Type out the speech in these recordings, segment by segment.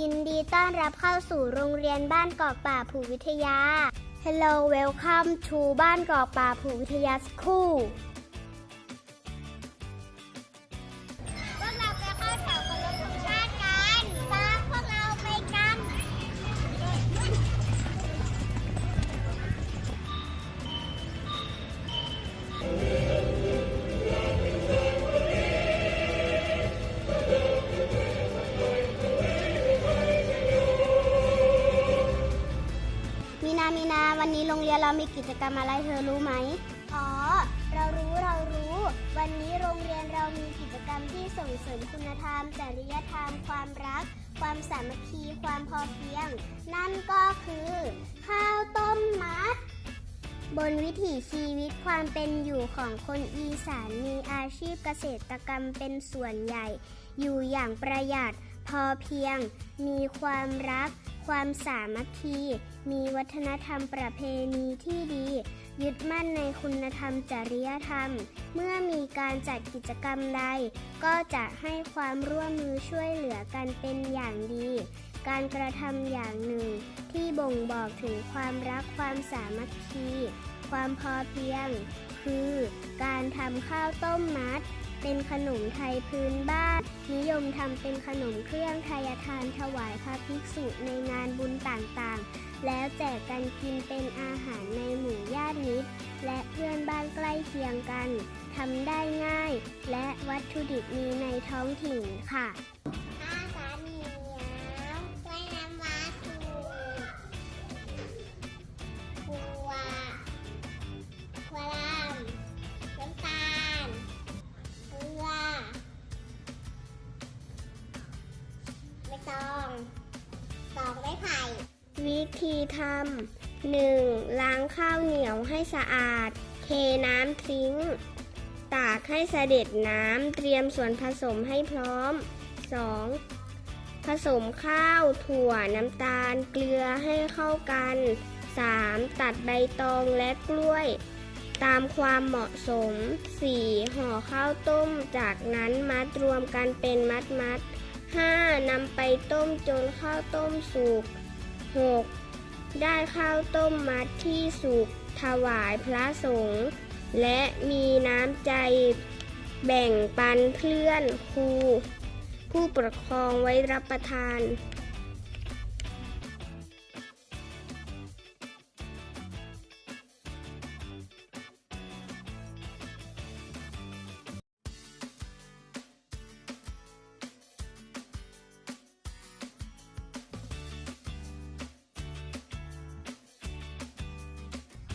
ยินดีต้อนรับเข้าสู่โรงเรียนบ้านกอกป่าภูวิทยา Hello welcome to บ้านกอกป่าภูวิทยา School นา วันนี้โรงเรียนเรามีกิจกรรมอะไรเธอรู้ไหม อ๋อ เรารู้เรารู้ วันนี้โรงเรียนเรามีกิจกรรมที่ส่งเสริมคุณธรรม จริยธรรม ความรัก ความสามัคคี ความพอเพียง นั่นก็คือ ข้าวต้มมัด บนวิถีชีวิตความเป็นอยู่ของคนอีสานมีอาชีพเกษตรกรรมเป็นส่วนใหญ่ อยู่อย่างประหยัด พอเพียง มีความรัก ความสามัคคี มีวัฒนธรรมประเพณีที่ดี ยึดมั่นในคุณธรรมจริยธรรม เมื่อมีการจัดกิจกรรมใด ก็จะให้ความร่วมมือช่วยเหลือกันเป็นอย่างดี การกระทำอย่างหนึ่ง ที่บ่งบอกถึงความรักความสามัคคี ความพอเพียง คือ การทำข้าวต้มมัด เป็นขนมไทยพื้นบ้าน นิยมทำเป็นขนมเครื่องไทยทานถวายพระภิกษุในงานบุญต่างๆ แล้วแจกกันกินเป็นอาหารในหมู่ญาติมิตร และเพื่อนบ้านใกล้เคียงกันทำได้ง่าย และวัตถุดิบมีในท้องถิ่นค่ะ ธีทำหนึ่งล้างข้าวเหนียวให้สะอาด เทน้ำทิ้ง ตากให้เสด็จน้ำเตรียมส่วนผสมให้พร้อม 2. ผสมข้าว ถั่วน้ำตาล เกลือให้เข้ากัน 3. ตัดใบตองและกล้วย ตามความเหมาะสม 4. ห่อข้าวต้มจากนั้นมัดรวมกันเป็นมัดมัด 5. นำไปต้มจนข้าวต้มสุก 6. ได้ข้าวต้มมัดที่สุกถวายพระสงฆ์และมีน้ำใจแบ่งปันเพื่อนครู ผู้ปกครองไว้รับประทาน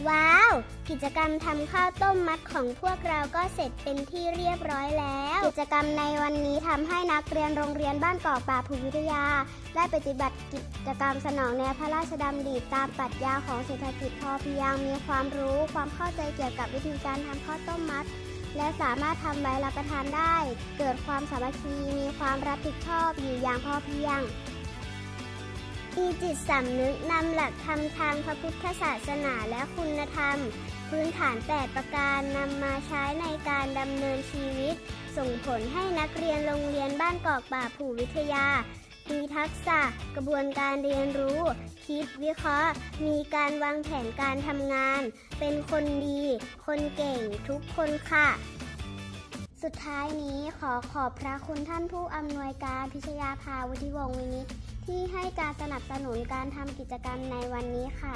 ว้าว กิจกรรมทำข้าวต้มมัดของพวกเราก็เสร็จเป็นที่เรียบร้อยแล้ว กิจกรรมในวันนี้ทำให้นักเรียนโรงเรียนบ้านเกาะป่าภูวิทยา ได้ปฏิบัติกิจกรรมสนองแนวพระราชดำริตามปรัชญาของเศรษฐกิจพอเพียงมีความรู้ความเข้าใจเกี่ยวกับวิธีการทำข้าวต้มมัด และสามารถทำไว้รับประทานได้ เกิดความสามัคคีมีความรับผิดชอบอยู่อย่างพอเพียง มีจิตสำนึกนำหลักธรรมทางพระพุทธศาสนาและคุณธรรม พื้นฐาน 8 ประการนำมาใช้ในการดำเนินชีวิต ส่งผลให้นักเรียนโรงเรียนบ้านกอกป่าผูวิทยา มีทักษะกระบวนการเรียนรู้ คิดวิเคราะห์ มีการวางแผนการทำงาน เป็นคนดี คนเก่งทุกคนค่ะ สุดท้ายนี้ขอขอบพระคุณท่านผู้อำนวยการพิชยาภาวุฒิวงศ์วินิตที่ให้การสนับสนุนการทำกิจกรรมในวันนี้ค่ะ